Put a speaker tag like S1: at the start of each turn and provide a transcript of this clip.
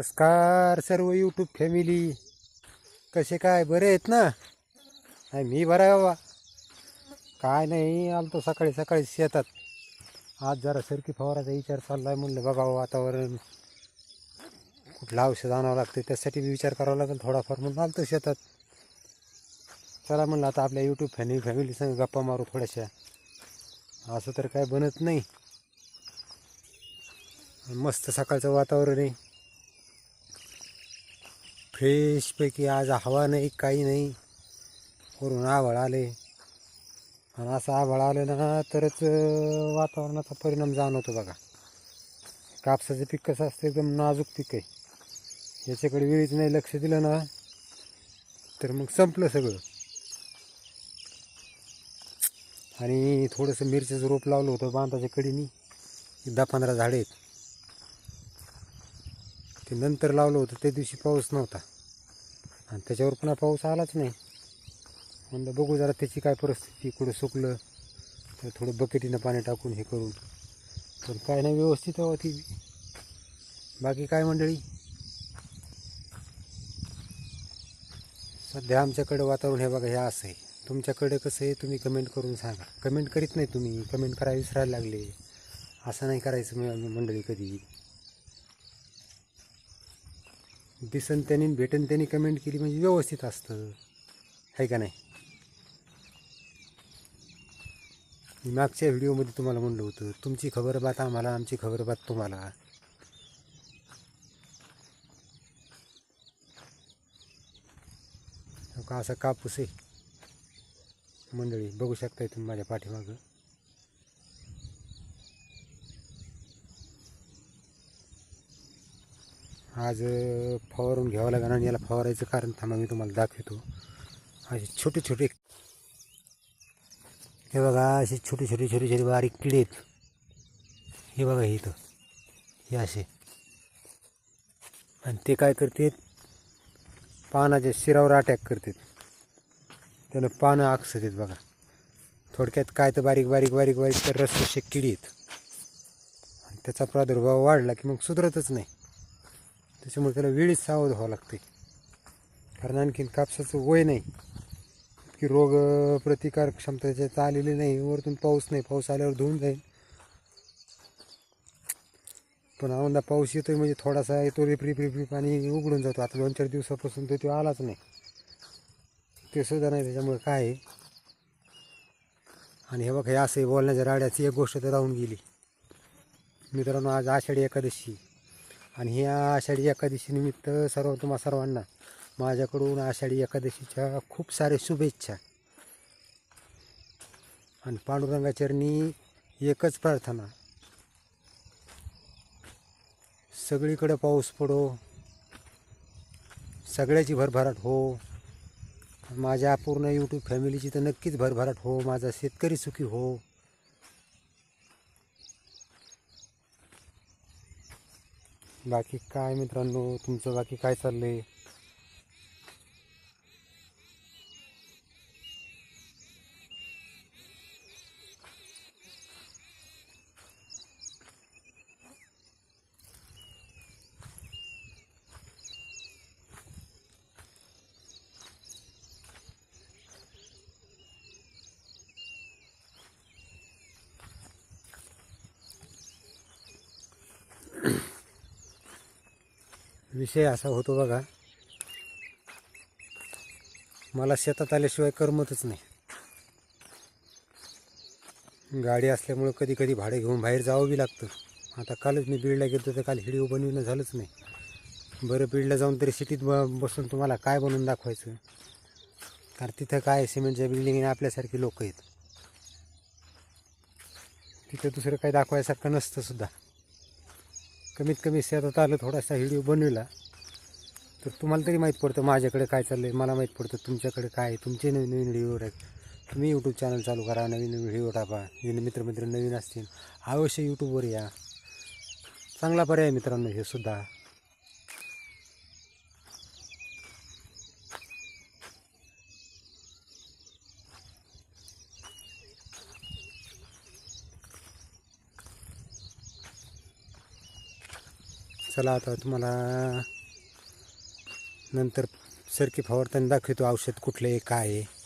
S1: नमस्कार सर्व YouTube family कसे काय? बरे आहेत ना? नाही मी बरा आहे बाबा. काय नाही आलतो सकाळी सकाळी शेतात. आज जरा सरकी फवाराचा विचार चालला आहे म्हणलं बघा वातावरण. कुठलं औषध आणावं लागतं त्यासाठी बी विचार करावा लागेल थोडाफार म्हणून आलतो शेतात. चला म्हणलं आता आपल्या यूट्यूब फॅमिली फॅमिलीसंग गप्पा मारू थोड्याशा. असं तर काय बनत नाही. मस्त सकाळचं वातावरण आहे. फ्रेशपैकी आज हवा नाही काही नाही. वरून आभाळ आले आणि असं आभाळ आलं ना तरच वातावरणाचा परिणाम जाणवतो बघा. कापसाचं पीक कसं असतं एकदम नाजूक पीक आहे. याच्याकडे वेळीच नाही लक्ष दिलं ना तर मग संपलं सगळं. आणि थोडंसं मिरच्याचं रोप लावलं होतं बांधाच्या कडीनी. दहा पंधरा झाडे आहेत. ते नंतर लावलं होतं त्या दिवशी पाऊस नव्हता. आणि त्याच्यावर पुन्हा पाऊस आलाच नाही. म्हणलं बघू जरा त्याची काय परिस्थिती कुठं सुकलं तर थोडं बकेटीनं पाणी टाकून हे करून. पण काय नाही व्यवस्थित हवं हो ती. बाकी काय मंडळी? सध्या आमच्याकडे वातावरण हे बघा हे असं आहे. तुमच्याकडे कसं आहे तुम्ही कमेंट करून सांगा. कमेंट करीत नाही तुम्ही. कमेंट करायला विसरायला लागले. असं नाही करायचं मंडळी कधी दिसन त्यांनी भेटन त्यांनी कमेंट केली म्हणजे व्यवस्थित असतं. आहे का नाही? मी मागच्या व्हिडिओमध्ये तुम्हाला म्हणलं होतं तुमची खबरबात आम्हाला आमची खबरबात तुम्हाला. का असा कापूस आहे? मंडळी बघू शकताय तुम्ही माझ्या पाठीमागं. आज फवारून घ्यावं लागेल आणि याला फवारायचं कारण थांबा मी तुम्हाला दाखवतो. असे छोटे छोटे हे बघा असे छोटे छोटे छोटे छोटे बारीक किडे आहेत. हे बघा हे इथं. हे असे. आणि ते काय करतात? पानाच्या शिरावर अटॅक करतात. त्यानं पानं आकसतात बघा. थोडक्यात काय तर बारीक बारीक बारीक बारीक तर रस्त्याचे किडी आहेत. आणि त्याचा प्रादुर्भाव वाढला की मग सुधरतच नाही. त्याच्यामुळे त्याला वेळीच सावध व्हावं लागते कारण आणखीन कापसाचं वय नाही. की रोग प्रतिकार क्षमता त्याच्यात आलेली नाही. वरतून पाऊस नाही. पाऊस आल्यावर धुवून जाईल. पण औंदा पाऊस येतोय म्हणजे थोडासा येतो रिप रिप रिप रिप आणि उघडून जातो. आता दोन चार दिवसापासून तो तो आलाच नाही. ते सुद्धा नाही. त्याच्यामुळे काय आहे? आणि हे बघा हे असं बोलण्याच्या राड्याची एक गोष्ट तर राहून गेली. मित्रांनो आज आषाढी एकादशी. आणि ह्या आषाढी एकादशीनिमित्त सर्व तुम्हा सर्वांना माझ्याकडून आषाढी एकादशीच्या खूप सारे शुभेच्छा. आणि पांडुरंगाचरणी एकच प्रार्थना. सगळीकडे पाऊस पडो. सगळ्याची भरभराट हो. माझ्या पूर्ण यूट्यूब फॅमिलीची तर नक्कीच भरभराट हो. माझा शेतकरी सुखी हो. बाकी काय मित्रांनो तुमचं बाकी काय चाललंय? विषय असा होतो बघा. मला शेतात आल्याशिवाय करमतच नाही. गाडी असल्यामुळं कधी कधी भाडे घेऊन बाहेर जावं बी लागतं. आता कालच मी बीडला गेलो तर काल हिडिओ बनविणं झालंच नाही. बरं बीडला जाऊन तरी सिटीत ब बसून तुम्हाला काय बनवून दाखवायचं? कारण तिथं काय सिमेंटच्या बिल्डिंग आपल्यासारखी लोक आहेत. तिथं दुसरं काही दाखवायसारखं नसतं सुद्धा. कमीत कमी शेतात आलं थोडासा व्हिडिओ बनविला. तर तुम्हाला तरी माहीत पडतं माझ्याकडे काय चाललं आहे मला माहीत पडतं तुमच्याकडे काय तुमचे नवीन नवीन व्हिडिओ आहेत. तुम्ही यूट्यूब चॅनल चालू करा नवीन नवीन व्हिडिओ टाका. जे मित्रमित्र नवीन असतील अवश्य यूट्यूबवर या. चांगला पर्याय मित्रांनो हे सुद्धा. चला आता तुम्हाला नंतर सरकी फवारताना दाखवतो औषध कुठलं आहे काय आहे.